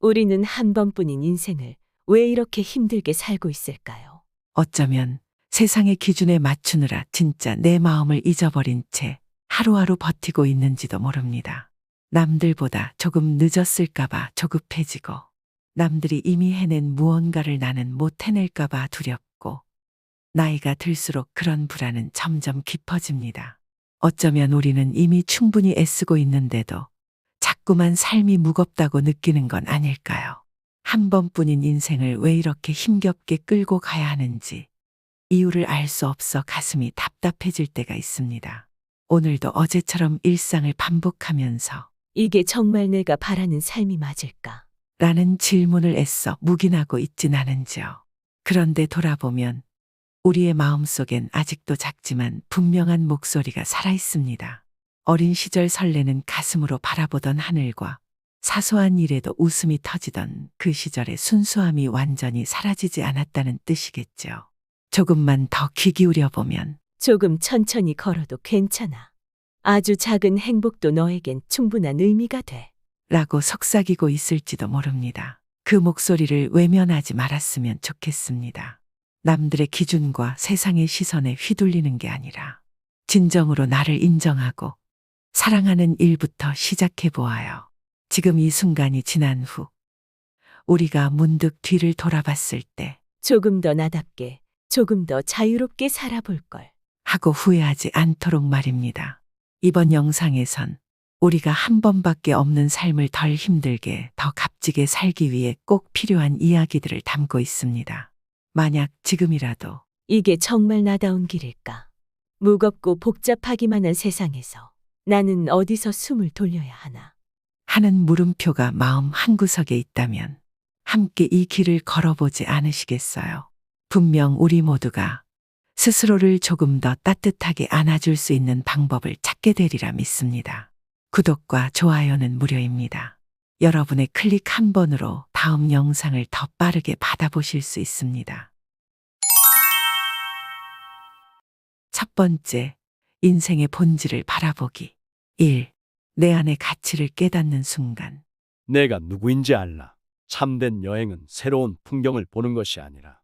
우리는 한 번뿐인 인생을 왜 이렇게 힘들게 살고 있을까요? 어쩌면 세상의 기준에 맞추느라 진짜 내 마음을 잊어버린 채 하루하루 버티고 있는지도 모릅니다. 남들보다 조금 늦었을까봐 조급해지고 남들이 이미 해낸 무언가를 나는 못 해낼까봐 두렵고 나이가 들수록 그런 불안은 점점 깊어집니다. 어쩌면 우리는 이미 충분히 애쓰고 있는데도 자꾸만 삶이 무겁다고 느끼는 건 아닐까요? 한 번뿐인 인생을 왜 이렇게 힘겹게 끌고 가야 하는지 이유를 알 수 없어 가슴이 답답해질 때가 있습니다. 오늘도 어제처럼 일상을 반복하면서 이게 정말 내가 바라는 삶이 맞을까? 라는 질문을 애써 묵인하고 있진 않은지요. 그런데 돌아보면 우리의 마음속엔 아직도 작지만 분명한 목소리가 살아 있습니다. 어린 시절 설레는 가슴으로 바라보던 하늘과 사소한 일에도 웃음이 터지던 그 시절의 순수함이 완전히 사라지지 않았다는 뜻이겠죠. 조금만 더 귀 기울여 보면 조금 천천히 걸어도 괜찮아. 아주 작은 행복도 너에겐 충분한 의미가 돼. 라고 속삭이고 있을지도 모릅니다. 그 목소리를 외면하지 말았으면 좋겠습니다. 남들의 기준과 세상의 시선에 휘둘리는 게 아니라 진정으로 나를 인정하고 사랑하는 일부터 시작해 보아요. 지금 이 순간이 지난 후 우리가 문득 뒤를 돌아봤을 때 조금 더 나답게, 조금 더 자유롭게 살아볼 걸. 하고 후회하지 않도록 말입니다. 이번 영상에선 우리가 한 번밖에 없는 삶을 덜 힘들게 더 값지게 살기 위해 꼭 필요한 이야기들을 담고 있습니다. 만약 지금이라도 이게 정말 나다운 길일까? 무겁고 복잡하기만 한 세상에서 나는 어디서 숨을 돌려야 하나? 하는 물음표가 마음 한구석에 있다면 함께 이 길을 걸어보지 않으시겠어요? 분명 우리 모두가 스스로를 조금 더 따뜻하게 안아줄 수 있는 방법을 찾게 되리라 믿습니다. 구독과 좋아요는 무료입니다. 여러분의 클릭 한 번으로 다음 영상을 더 빠르게 받아보실 수 있습니다. 첫 번째, 인생의 본질을 바라보기. 1. 내 안의 가치를 깨닫는 순간. 내가 누구인지 알라. 참된 여행은 새로운 풍경을 보는 것이 아니라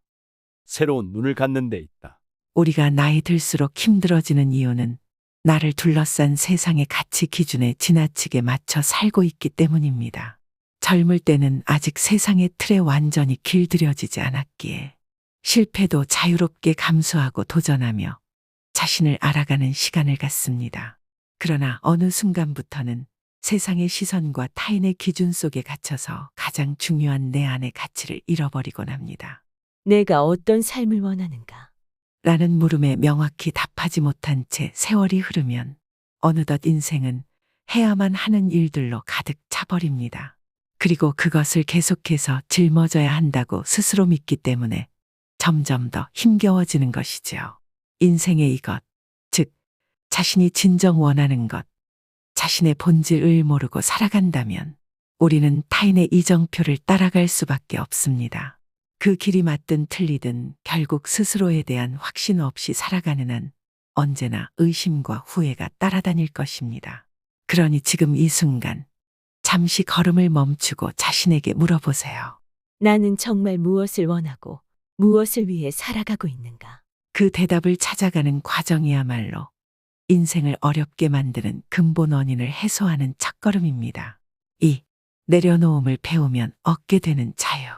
새로운 눈을 갖는 데 있다. 우리가 나이 들수록 힘들어지는 이유는 나를 둘러싼 세상의 가치 기준에 지나치게 맞춰 살고 있기 때문입니다. 젊을 때는 아직 세상의 틀에 완전히 길들여지지 않았기에 실패도 자유롭게 감수하고 도전하며 자신을 알아가는 시간을 갖습니다. 그러나 어느 순간부터는 세상의 시선과 타인의 기준 속에 갇혀서 가장 중요한 내 안의 가치를 잃어버리곤 합니다. 내가 어떤 삶을 원하는가? 라는 물음에 명확히 답하지 못한 채 세월이 흐르면 어느덧 인생은 해야만 하는 일들로 가득 차버립니다. 그리고 그것을 계속해서 짊어져야 한다고 스스로 믿기 때문에 점점 더 힘겨워지는 것이지요. 인생의 이것, 즉, 자신이 진정 원하는 것, 자신의 본질을 모르고 살아간다면 우리는 타인의 이정표를 따라갈 수밖에 없습니다. 그 길이 맞든 틀리든 결국 스스로에 대한 확신 없이 살아가는 한 언제나 의심과 후회가 따라다닐 것입니다. 그러니 지금 이 순간 잠시 걸음을 멈추고 자신에게 물어보세요. 나는 정말 무엇을 원하고 무엇을 위해 살아가고 있는가? 그 대답을 찾아가는 과정이야말로 인생을 어렵게 만드는 근본 원인을 해소하는 첫걸음입니다. 2. 내려놓음을 배우면 얻게 되는 자유.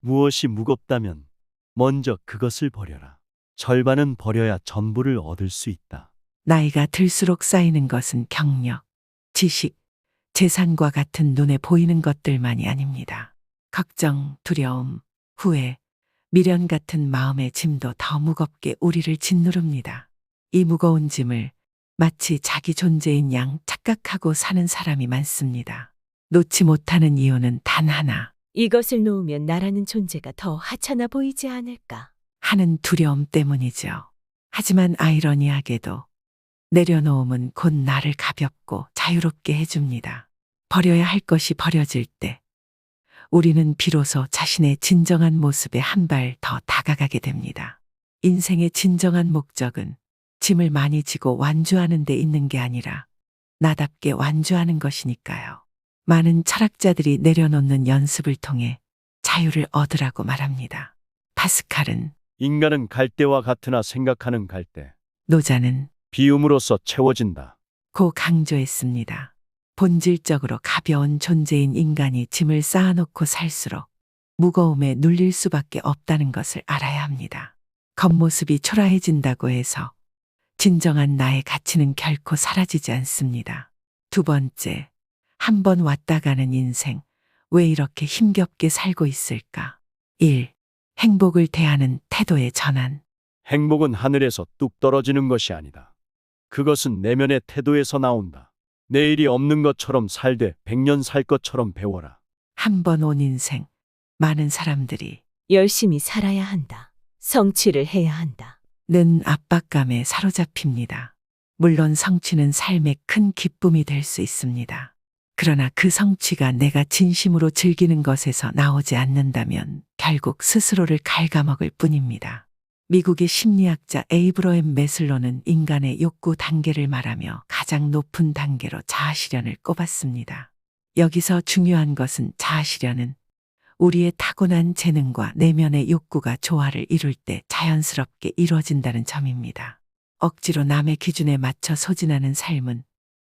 무엇이 무겁다면 먼저 그것을 버려라. 절반은 버려야 전부를 얻을 수 있다. 나이가 들수록 쌓이는 것은 경력, 지식, 재산과 같은 눈에 보이는 것들만이 아닙니다. 걱정, 두려움, 후회, 미련 같은 마음의 짐도 더 무겁게 우리를 짓누릅니다. 이 무거운 짐을 마치 자기 존재인 양 착각하고 사는 사람이 많습니다. 놓지 못하는 이유는 단 하나, 이것을 놓으면 나라는 존재가 더 하찮아 보이지 않을까? 하는 두려움 때문이죠. 하지만 아이러니하게도 내려놓음은 곧 나를 가볍고 자유롭게 해줍니다. 버려야 할 것이 버려질 때 우리는 비로소 자신의 진정한 모습에 한 발 더 다가가게 됩니다. 인생의 진정한 목적은 짐을 많이 지고 완주하는 데 있는 게 아니라 나답게 완주하는 것이니까요. 많은 철학자들이 내려놓는 연습을 통해 자유를 얻으라고 말합니다. 파스칼은 인간은 갈대와 같으나 생각하는 갈대. 노자는 비움으로써 채워진다. 고 강조했습니다. 본질적으로 가벼운 존재인 인간이 짐을 쌓아놓고 살수록 무거움에 눌릴 수밖에 없다는 것을 알아야 합니다. 겉모습이 초라해진다고 해서 진정한 나의 가치는 결코 사라지지 않습니다. 두 번째, 한 번 왔다 가는 인생, 왜 이렇게 힘겹게 살고 있을까? 1. 행복을 대하는 태도의 전환. 행복은 하늘에서 뚝 떨어지는 것이 아니다. 그것은 내면의 태도에서 나온다. 내일이 없는 것처럼 살되 백년 살 것처럼 배워라. 한 번 온 인생, 많은 사람들이 열심히 살아야 한다. 성취를 해야 한다. 는 압박감에 사로잡힙니다. 물론 성취는 삶의 큰 기쁨이 될 수 있습니다. 그러나 그 성취가 내가 진심으로 즐기는 것에서 나오지 않는다면 결국 스스로를 갉아먹을 뿐입니다. 미국의 심리학자 에이브러햄 메슬로는 인간의 욕구 단계를 말하며 가장 높은 단계로 자아실현을 꼽았습니다. 여기서 중요한 것은 자아실현은 우리의 타고난 재능과 내면의 욕구가 조화를 이룰 때 자연스럽게 이루어진다는 점입니다. 억지로 남의 기준에 맞춰 소진하는 삶은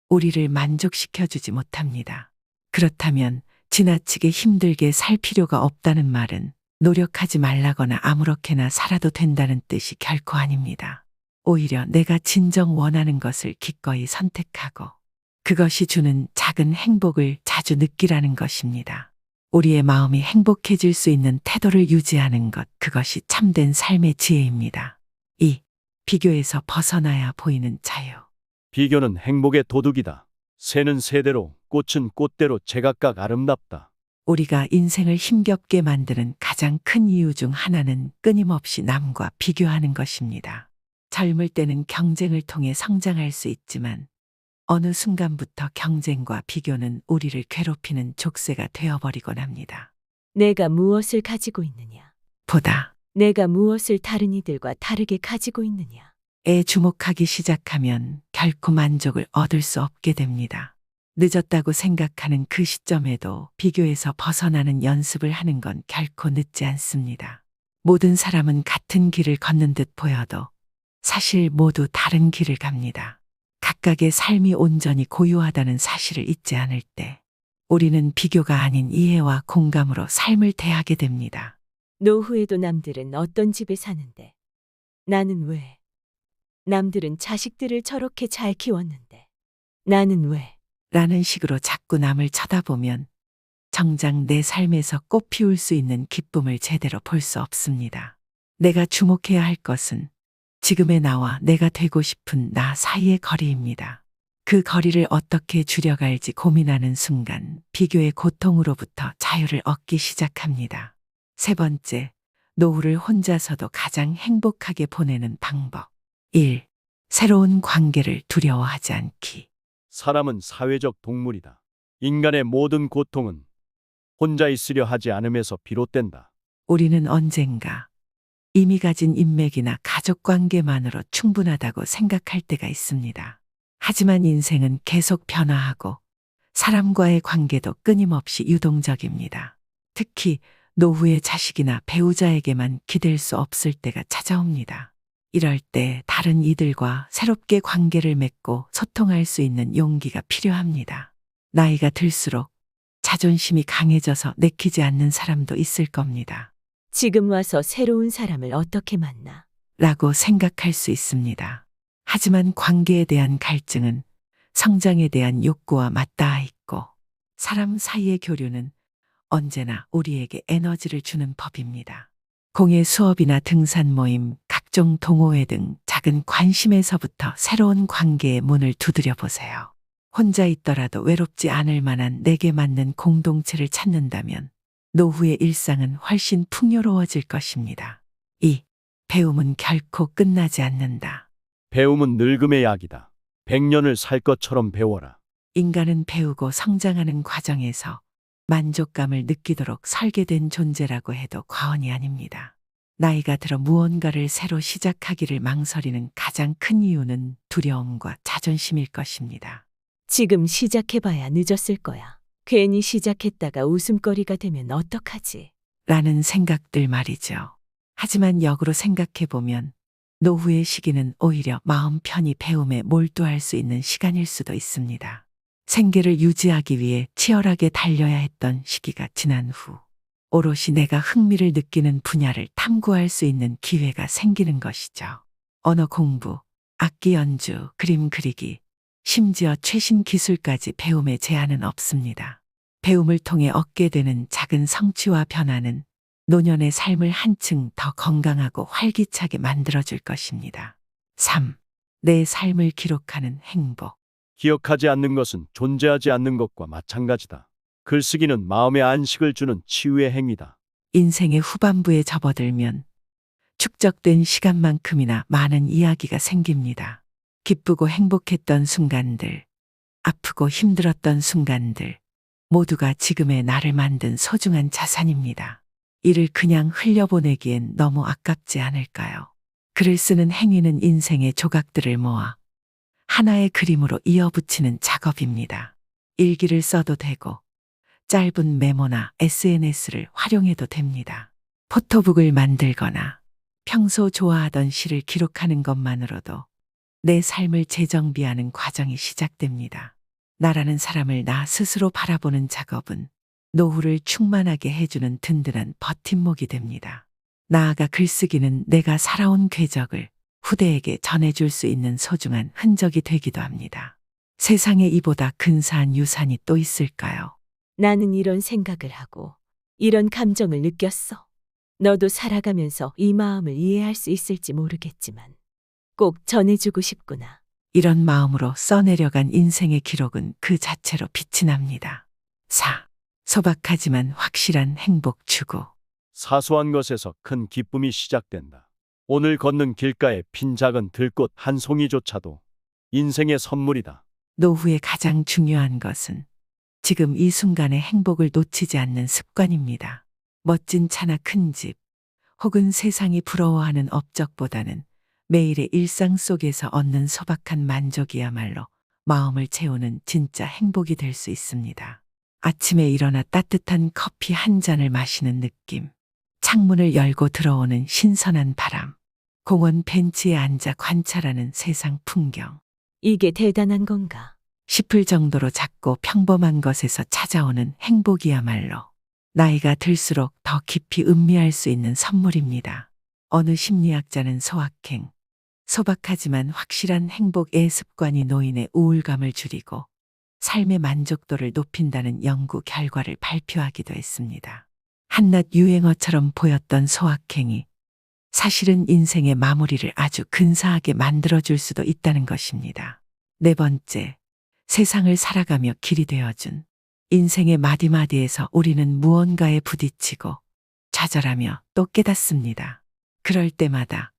우리를 만족시켜주지 못합니다. 그렇다면 지나치게 힘들게 살 필요가 없다는 말은 노력하지 말라거나 아무렇게나 살아도 된다는 뜻이 결코 아닙니다. 오히려 내가 진정 원하는 것을 기꺼이 선택하고 그것이 주는 작은 행복을 자주 느끼라는 것입니다. 우리의 마음이 행복해질 수 있는 태도를 유지하는 것, 그것이 참된 삶의 지혜입니다. 2. 비교에서 벗어나야 보이는 자유. 비교는 행복의 도둑이다. 새는 새대로, 꽃은 꽃대로 제각각 아름답다. 우리가 인생을 힘겹게 만드는 가장 큰 이유 중 하나는 끊임없이 남과 비교하는 것입니다. 젊을 때는 경쟁을 통해 성장할 수 있지만 어느 순간부터 경쟁과 비교는 우리를 괴롭히는 족쇄가 되어버리곤 합니다. 내가 무엇을 가지고 있느냐? 보다 내가 무엇을 다른 이들과 다르게 가지고 있느냐? 에 주목하기 시작하면 결코 만족을 얻을 수 없게 됩니다. 늦었다고 생각하는 그 시점에도 비교에서 벗어나는 연습을 하는 건 결코 늦지 않습니다. 모든 사람은 같은 길을 걷는 듯 보여도 사실 모두 다른 길을 갑니다. 각각의 삶이 온전히 고유하다는 사실을 잊지 않을 때 우리는 비교가 아닌 이해와 공감으로 삶을 대하게 됩니다. 노후에도 남들은 어떤 집에 사는데 나는 왜? 남들은 자식들을 저렇게 잘 키웠는데 나는 왜? 라는 식으로 자꾸 남을 쳐다보면 정작 내 삶에서 꽃 피울 수 있는 기쁨을 제대로 볼 수 없습니다. 내가 주목해야 할 것은 지금의 나와 내가 되고 싶은 나 사이의 거리입니다. 그 거리를 어떻게 줄여갈지 고민하는 순간 비교의 고통으로부터 자유를 얻기 시작합니다. 세 번째, 노후를 혼자서도 가장 행복하게 보내는 방법. 1. 새로운 관계를 두려워하지 않기. 사람은 사회적 동물이다. 인간의 모든 고통은 혼자 있으려 하지 않음에서 비롯된다. 우리는 언젠가 이미 가진 인맥이나 가족 관계만으로 충분하다고 생각할 때가 있습니다. 하지만 인생은 계속 변화하고 사람과의 관계도 끊임없이 유동적입니다. 특히 노후의 자식이나 배우자에게만 기댈 수 없을 때가 찾아옵니다. 이럴 때 다른 이들과 새롭게 관계를 맺고 소통할 수 있는 용기가 필요합니다. 나이가 들수록 자존심이 강해져서 내키지 않는 사람도 있을 겁니다. 지금 와서 새로운 사람을 어떻게 만나? 라고 생각할 수 있습니다. 하지만 관계에 대한 갈증은 성장에 대한 욕구와 맞닿아 있고 사람 사이의 교류는 언제나 우리에게 에너지를 주는 법입니다. 공예 수업이나 등산 모임, 각종 동호회 등 작은 관심에서부터 새로운 관계의 문을 두드려 보세요. 혼자 있더라도 외롭지 않을 만한 내게 맞는 공동체를 찾는다면 노후의 일상은 훨씬 풍요로워질 것입니다. 2. 배움은 결코 끝나지 않는다. 배움은 늙음의 약이다. 백년을 살 것처럼 배워라. 인간은 배우고 성장하는 과정에서 만족감을 느끼도록 설계된 존재라고 해도 과언이 아닙니다. 나이가 들어 무언가를 새로 시작하기를 망설이는 가장 큰 이유는 두려움과 자존심일 것입니다. 지금 시작해봐야 늦었을 거야. 괜히 시작했다가 웃음거리가 되면 어떡하지? 라는 생각들 말이죠. 하지만 역으로 생각해보면 노후의 시기는 오히려 마음 편히 배움에 몰두할 수 있는 시간일 수도 있습니다. 생계를 유지하기 위해 치열하게 달려야 했던 시기가 지난 후 오롯이 내가 흥미를 느끼는 분야를 탐구할 수 있는 기회가 생기는 것이죠. 언어 공부, 악기 연주, 그림 그리기, 심지어 최신 기술까지 배움에 제한은 없습니다. 배움을 통해 얻게 되는 작은 성취와 변화는 노년의 삶을 한층 더 건강하고 활기차게 만들어줄 것입니다. 3. 내 삶을 기록하는 행복. 기억하지 않는 것은 존재하지 않는 것과 마찬가지다. 글쓰기는 마음의 안식을 주는 치유의 행위다. 인생의 후반부에 접어들면 축적된 시간만큼이나 많은 이야기가 생깁니다. 기쁘고 행복했던 순간들, 아프고 힘들었던 순간들, 모두가 지금의 나를 만든 소중한 자산입니다. 이를 그냥 흘려보내기엔 너무 아깝지 않을까요? 글을 쓰는 행위는 인생의 조각들을 모아 하나의 그림으로 이어붙이는 작업입니다. 일기를 써도 되고, 짧은 메모나 SNS를 활용해도 됩니다. 포토북을 만들거나 평소 좋아하던 시를 기록하는 것만으로도 내 삶을 재정비하는 과정이 시작됩니다. 나라는 사람을 나 스스로 바라보는 작업은 노후를 충만하게 해주는 든든한 버팀목이 됩니다. 나아가 글쓰기는 내가 살아온 궤적을 후대에게 전해줄 수 있는 소중한 흔적이 되기도 합니다. 세상에 이보다 근사한 유산이 또 있을까요? 나는 이런 생각을 하고 이런 감정을 느꼈어. 너도 살아가면서 이 마음을 이해할 수 있을지 모르겠지만 꼭 전해주고 싶구나. 이런 마음으로 써내려간 인생의 기록은 그 자체로 빛이 납니다. 4. 소박하지만 확실한 행복 추구. 사소한 것에서 큰 기쁨이 시작된다. 오늘 걷는 길가에 핀 작은 들꽃 한 송이조차도 인생의 선물이다. 노후의 가장 중요한 것은 지금 이 순간의 행복을 놓치지 않는 습관입니다. 멋진 차나 큰 집, 혹은 세상이 부러워하는 업적보다는 매일의 일상 속에서 얻는 소박한 만족이야말로 마음을 채우는 진짜 행복이 될 수 있습니다. 아침에 일어나 따뜻한 커피 한 잔을 마시는 느낌, 창문을 열고 들어오는 신선한 바람, 공원 벤치에 앉아 관찰하는 세상 풍경, 이게 대단한 건가? 싶을 정도로 작고 평범한 것에서 찾아오는 행복이야말로 나이가 들수록 더 깊이 음미할 수 있는 선물입니다. 어느 심리학자는 소확행, 소박하지만 확실한 행복의 습관이 노인의 우울감을 줄이고 삶의 만족도를 높인다는 연구 결과를 발표하기도 했습니다. 한낱 유행어처럼 보였던 소확행이 사실은 인생의 마무리를 아주 근사하게 만들어줄 수도 있다는 것입니다. 네 번째, 세상을 살아가며 길이 되어준 인생의 마디마디에서 우리는 무언가에 부딪히고 좌절하며 또 깨닫습니다. 그럴 때마다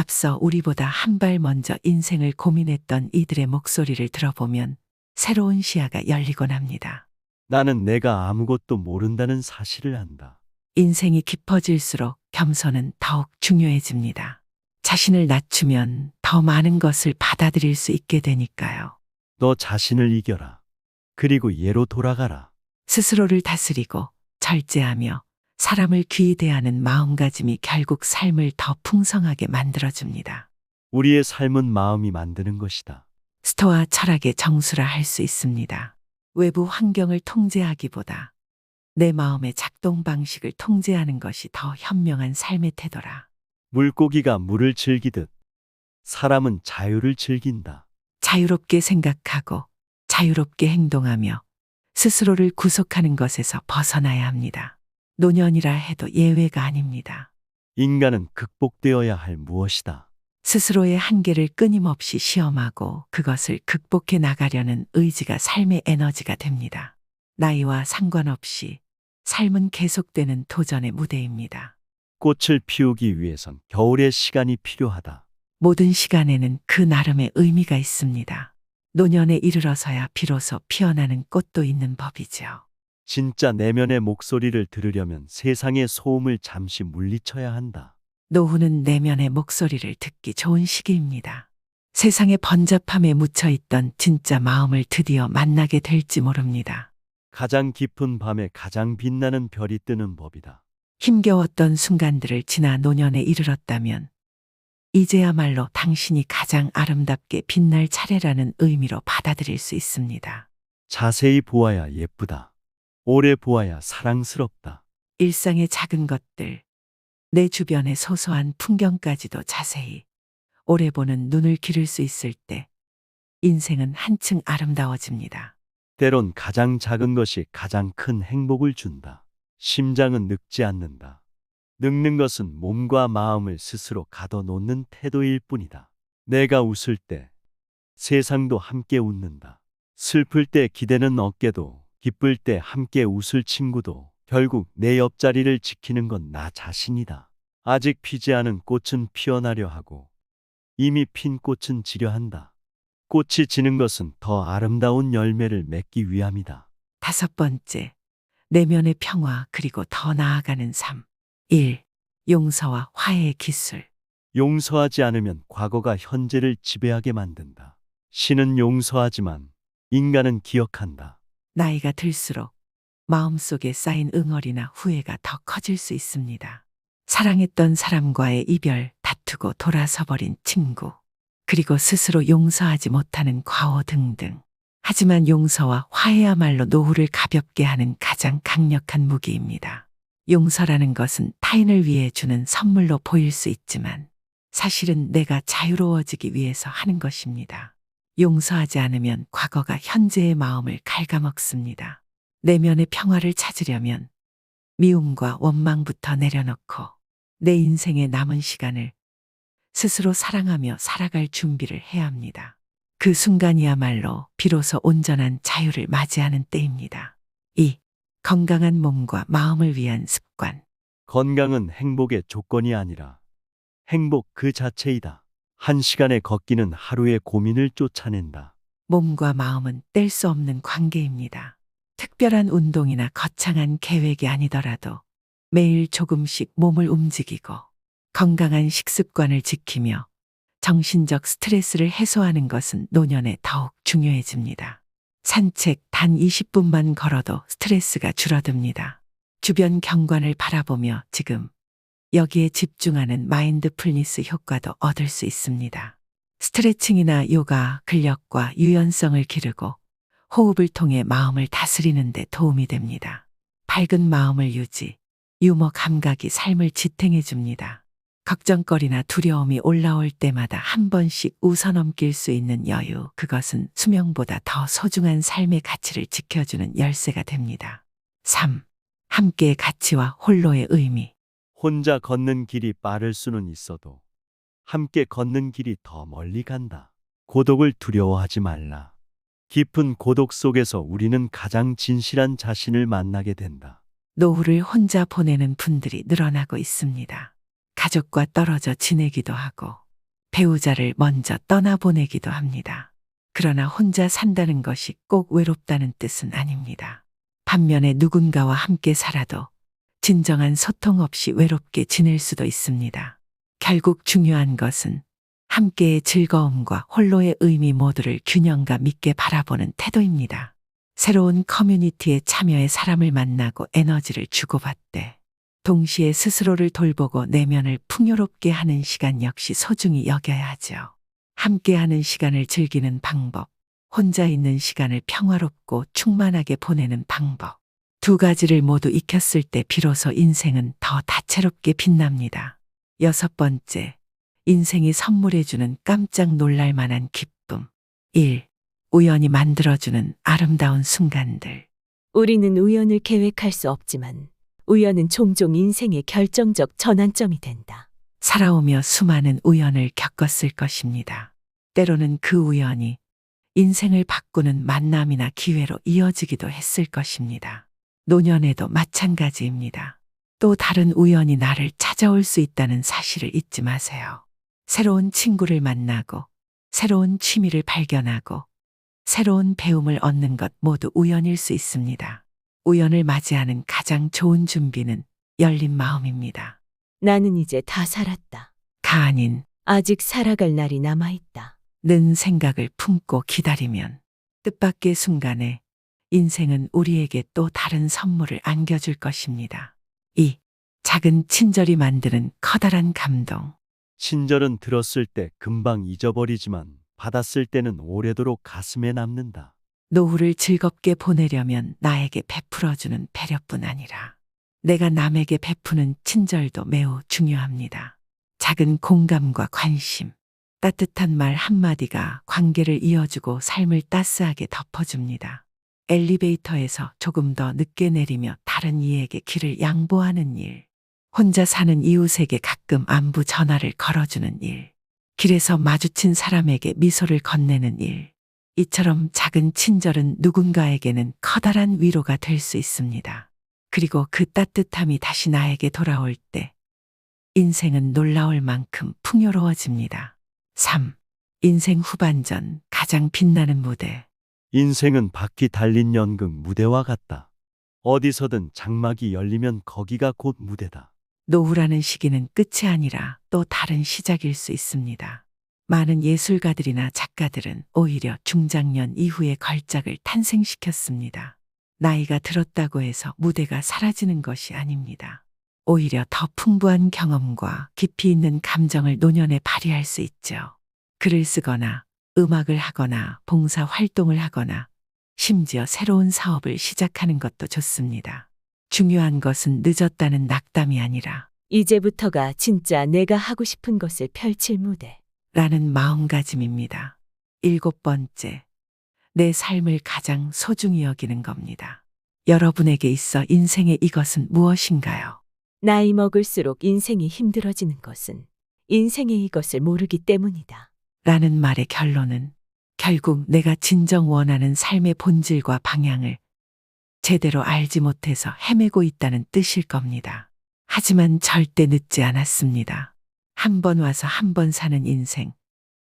앞서 우리보다 한 발 먼저 인생을 고민했던 이들의 목소리를 들어보면 새로운 시야가 열리곤 합니다. 나는 내가 아무것도 모른다는 사실을 안다. 인생이 깊어질수록 겸손은 더욱 중요해집니다. 자신을 낮추면 더 많은 것을 받아들일 수 있게 되니까요. 너 자신을 이겨라. 그리고 예로 돌아가라. 스스로를 다스리고 절제하며 사람을 귀히 대하는 마음가짐이 결국 삶을 더 풍성하게 만들어줍니다. 우리의 삶은 마음이 만드는 것이다. 스토아 철학의 정수라 할 수 있습니다. 외부 환경을 통제하기보다 내 마음의 작동 방식을 통제하는 것이 더 현명한 삶의 태도라. 물고기가 물을 즐기듯 사람은 자유를 즐긴다. 자유롭게 생각하고 자유롭게 행동하며 스스로를 구속하는 것에서 벗어나야 합니다. 노년이라 해도 예외가 아닙니다. 인간은 극복되어야 할 무엇이다. 스스로의 한계를 끊임없이 시험하고 그것을 극복해 나가려는 의지가 삶의 에너지가 됩니다. 나이와 상관없이 삶은 계속되는 도전의 무대입니다. 꽃을 피우기 위해선 겨울의 시간이 필요하다. 모든 시간에는 그 나름의 의미가 있습니다. 노년에 이르러서야 비로소 피어나는 꽃도 있는 법이죠. 진짜 내면의 목소리를 들으려면 세상의 소음을 잠시 물리쳐야 한다. 노후는 내면의 목소리를 듣기 좋은 시기입니다. 세상의 번잡함에 묻혀 있던 진짜 마음을 드디어 만나게 될지 모릅니다. 가장 깊은 밤에 가장 빛나는 별이 뜨는 법이다. 힘겨웠던 순간들을 지나 노년에 이르렀다면 이제야말로 당신이 가장 아름답게 빛날 차례라는 의미로 받아들일 수 있습니다. 자세히 보아야 예쁘다. 오래 보아야 사랑스럽다. 일상의 작은 것들, 내 주변의 소소한 풍경까지도 자세히 오래 보는 눈을 기를 수 있을 때 인생은 한층 아름다워집니다. 때론 가장 작은 것이 가장 큰 행복을 준다. 심장은 늙지 않는다. 늙는 것은 몸과 마음을 스스로 가둬놓는 태도일 뿐이다. 내가 웃을 때 세상도 함께 웃는다. 슬플 때 기대는 어깨도, 기쁠 때 함께 웃을 친구도 결국 내 옆자리를 지키는 건 나 자신이다. 아직 피지 않은 꽃은 피어나려 하고 이미 핀 꽃은 지려 한다. 꽃이 지는 것은 더 아름다운 열매를 맺기 위함이다. 다섯 번째, 내면의 평화 그리고 더 나아가는 삶. 1. 용서와 화해의 기술. 용서하지 않으면 과거가 현재를 지배하게 만든다. 신은 용서하지만 인간은 기억한다. 나이가 들수록 마음속에 쌓인 응어리나 후회가 더 커질 수 있습니다. 사랑했던 사람과의 이별, 다투고 돌아서 버린 친구, 그리고 스스로 용서하지 못하는 과오 등등. 하지만 용서와 화해야말로 노후를 가볍게 하는 가장 강력한 무기입니다. 용서라는 것은 타인을 위해 주는 선물로 보일 수 있지만 사실은 내가 자유로워지기 위해서 하는 것입니다. 용서하지 않으면 과거가 현재의 마음을 갉아먹습니다. 내면의 평화를 찾으려면 미움과 원망부터 내려놓고 내 인생의 남은 시간을 스스로 사랑하며 살아갈 준비를 해야 합니다. 그 순간이야말로 비로소 온전한 자유를 맞이하는 때입니다. 2. 건강한 몸과 마음을 위한 습관. 건강은 행복의 조건이 아니라 행복 그 자체이다. 한 시간의 걷기는 하루의 고민을 쫓아낸다. 몸과 마음은 뗄 수 없는 관계입니다. 특별한 운동이나 거창한 계획이 아니더라도 매일 조금씩 몸을 움직이고 건강한 식습관을 지키며 정신적 스트레스를 해소하는 것은 노년에 더욱 중요해집니다. 산책 단 20분만 걸어도 스트레스가 줄어듭니다. 주변 경관을 바라보며 지금 여기에 집중하는 마인드풀니스 효과도 얻을 수 있습니다. 스트레칭이나 요가 근력과 유연성을 기르고 호흡을 통해 마음을 다스리는 데 도움이 됩니다. 밝은 마음을 유지, 유머 감각이 삶을 지탱해 줍니다. 걱정거리나 두려움이 올라올 때마다 한 번씩 웃어넘길 수 있는 여유, 그것은 수명보다 더 소중한 삶의 가치를 지켜주는 열쇠가 됩니다. 3. 함께의 가치와 홀로의 의미. 혼자 걷는 길이 빠를 수는 있어도 함께 걷는 길이 더 멀리 간다. 고독을 두려워하지 말라. 깊은 고독 속에서 우리는 가장 진실한 자신을 만나게 된다. 노후를 혼자 보내는 분들이 늘어나고 있습니다. 가족과 떨어져 지내기도 하고 배우자를 먼저 떠나보내기도 합니다. 그러나 혼자 산다는 것이 꼭 외롭다는 뜻은 아닙니다. 반면에 누군가와 함께 살아도 진정한 소통 없이 외롭게 지낼 수도 있습니다. 결국 중요한 것은 함께의 즐거움과 홀로의 의미 모두를 균형감 있게 바라보는 태도입니다. 새로운 커뮤니티에 참여해 사람을 만나고 에너지를 주고받되 동시에 스스로를 돌보고 내면을 풍요롭게 하는 시간 역시 소중히 여겨야 하죠. 함께하는 시간을 즐기는 방법, 혼자 있는 시간을 평화롭고 충만하게 보내는 방법. 두 가지를 모두 익혔을 때 비로소 인생은 더 다채롭게 빛납니다. 여섯 번째, 인생이 선물해주는 깜짝 놀랄 만한 기쁨. 1. 우연히 만들어주는 아름다운 순간들. 우리는 우연을 계획할 수 없지만 우연은 종종 인생의 결정적 전환점이 된다. 살아오며 수많은 우연을 겪었을 것입니다. 때로는 그 우연이 인생을 바꾸는 만남이나 기회로 이어지기도 했을 것입니다. 노년에도 마찬가지입니다. 또 다른 우연이 나를 찾아올 수 있다는 사실을 잊지 마세요. 새로운 친구를 만나고, 새로운 취미를 발견하고, 새로운 배움을 얻는 것 모두 우연일 수 있습니다. 우연을 맞이하는 가장 좋은 준비는 열린 마음입니다. 나는 이제 다 살았다. 가 아닌 아직 살아갈 날이 남아있다. 는 생각을 품고 기다리면 뜻밖의 순간에 인생은 우리에게 또 다른 선물을 안겨줄 것입니다. 이 작은 친절이 만드는 커다란 감동. 친절은 들었을 때 금방 잊어버리지만 받았을 때는 오래도록 가슴에 남는다. 노후를 즐겁게 보내려면 나에게 베풀어주는 배려뿐 아니라 내가 남에게 베푸는 친절도 매우 중요합니다. 작은 공감과 관심, 따뜻한 말 한마디가 관계를 이어주고 삶을 따스하게 덮어줍니다. 엘리베이터에서 조금 더 늦게 내리며 다른 이에게 길을 양보하는 일, 혼자 사는 이웃에게 가끔 안부 전화를 걸어주는 일, 길에서 마주친 사람에게 미소를 건네는 일, 이처럼 작은 친절은 누군가에게는 커다란 위로가 될 수 있습니다. 그리고 그 따뜻함이 다시 나에게 돌아올 때 인생은 놀라울 만큼 풍요로워집니다. 3. 인생 후반전 가장 빛나는 무대. 인생은 바퀴 달린 연극 무대와 같다. 어디서든 장막이 열리면 거기가 곧 무대다. 노후라는 시기는 끝이 아니라 또 다른 시작일 수 있습니다. 많은 예술가들이나 작가들은 오히려 중장년 이후에 걸작을 탄생시켰습니다. 나이가 들었다고 해서 무대가 사라지는 것이 아닙니다. 오히려 더 풍부한 경험과 깊이 있는 감정을 노년에 발휘할 수 있죠. 글을 쓰거나 음악을 하거나 봉사 활동을 하거나 심지어 새로운 사업을 시작하는 것도 좋습니다. 중요한 것은 늦었다는 낙담이 아니라 이제부터가 진짜 내가 하고 싶은 것을 펼칠 무대. 라는 마음가짐입니다. 일곱 번째, 내 삶을 가장 소중히 여기는 겁니다. 여러분에게 있어 인생의 이것은 무엇인가요? 나이 먹을수록 인생이 힘들어지는 것은 인생의 이것을 모르기 때문이다. 라는 말의 결론은 결국 내가 진정 원하는 삶의 본질과 방향을 제대로 알지 못해서 헤매고 있다는 뜻일 겁니다. 하지만 절대 늦지 않았습니다. 한 번 와서 한 번 사는 인생.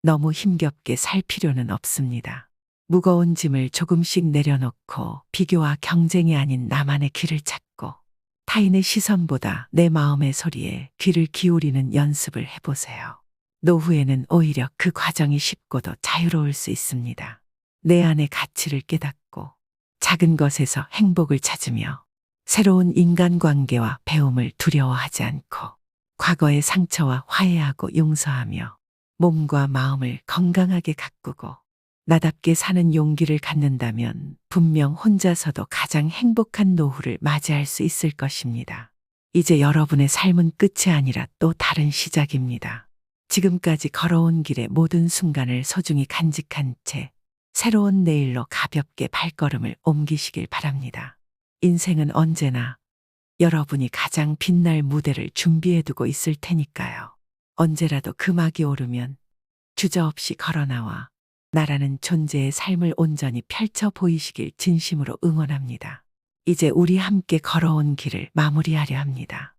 너무 힘겹게 살 필요는 없습니다. 무거운 짐을 조금씩 내려놓고 비교와 경쟁이 아닌 나만의 길을 찾고 타인의 시선보다 내 마음의 소리에 귀를 기울이는 연습을 해보세요. 노후에는 오히려 그 과정이 쉽고도 자유로울 수 있습니다. 내 안의 가치를 깨닫고 작은 것에서 행복을 찾으며 새로운 인간관계와 배움을 두려워하지 않고 과거의 상처와 화해하고 용서하며 몸과 마음을 건강하게 가꾸고 나답게 사는 용기를 갖는다면 분명 혼자서도 가장 행복한 노후를 맞이할 수 있을 것입니다. 이제 여러분의 삶은 끝이 아니라 또 다른 시작입니다. 지금까지 걸어온 길의 모든 순간을 소중히 간직한 채 새로운 내일로 가볍게 발걸음을 옮기시길 바랍니다. 인생은 언제나 여러분이 가장 빛날 무대를 준비해두고 있을 테니까요. 언제라도 그 막이 오르면 주저없이 걸어나와 나라는 존재의 삶을 온전히 펼쳐 보이시길 진심으로 응원합니다. 이제 우리 함께 걸어온 길을 마무리하려 합니다.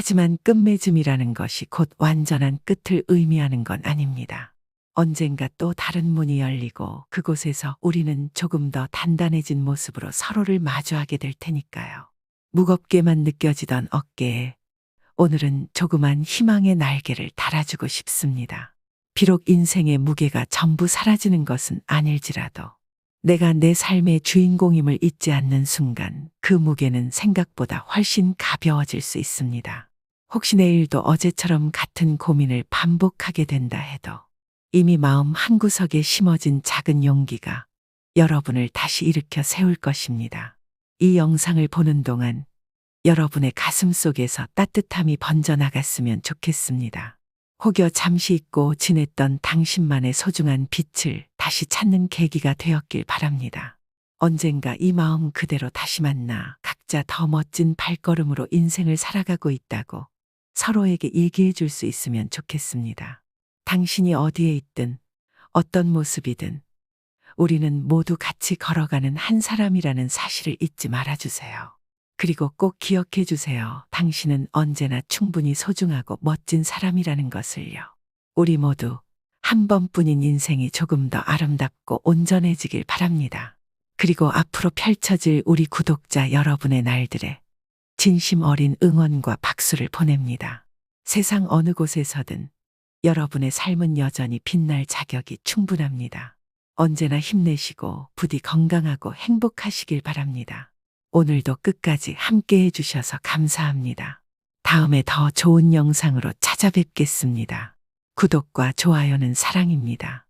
하지만 끝맺음이라는 것이 곧 완전한 끝을 의미하는 건 아닙니다. 언젠가 또 다른 문이 열리고 그곳에서 우리는 조금 더 단단해진 모습으로 서로를 마주하게 될 테니까요. 무겁게만 느껴지던 어깨에 오늘은 조그만 희망의 날개를 달아주고 싶습니다. 비록 인생의 무게가 전부 사라지는 것은 아닐지라도 내가 내 삶의 주인공임을 잊지 않는 순간 그 무게는 생각보다 훨씬 가벼워질 수 있습니다. 혹시 내일도 어제처럼 같은 고민을 반복하게 된다 해도 이미 마음 한구석에 심어진 작은 용기가 여러분을 다시 일으켜 세울 것입니다. 이 영상을 보는 동안 여러분의 가슴 속에서 따뜻함이 번져나갔으면 좋겠습니다. 혹여 잠시 잊고 지냈던 당신만의 소중한 빛을 다시 찾는 계기가 되었길 바랍니다. 언젠가 이 마음 그대로 다시 만나 각자 더 멋진 발걸음으로 인생을 살아가고 있다고 서로에게 얘기해 줄 수 있으면 좋겠습니다. 당신이 어디에 있든 어떤 모습이든 우리는 모두 같이 걸어가는 한 사람이라는 사실을 잊지 말아주세요. 그리고 꼭 기억해 주세요. 당신은 언제나 충분히 소중하고 멋진 사람이라는 것을요. 우리 모두 한 번뿐인 인생이 조금 더 아름답고 온전해지길 바랍니다. 그리고 앞으로 펼쳐질 우리 구독자 여러분의 날들에 진심 어린 응원과 박수를 보냅니다. 세상 어느 곳에서든 여러분의 삶은 여전히 빛날 자격이 충분합니다. 언제나 힘내시고 부디 건강하고 행복하시길 바랍니다. 오늘도 끝까지 함께 해주셔서 감사합니다. 다음에 더 좋은 영상으로 찾아뵙겠습니다. 구독과 좋아요는 사랑입니다.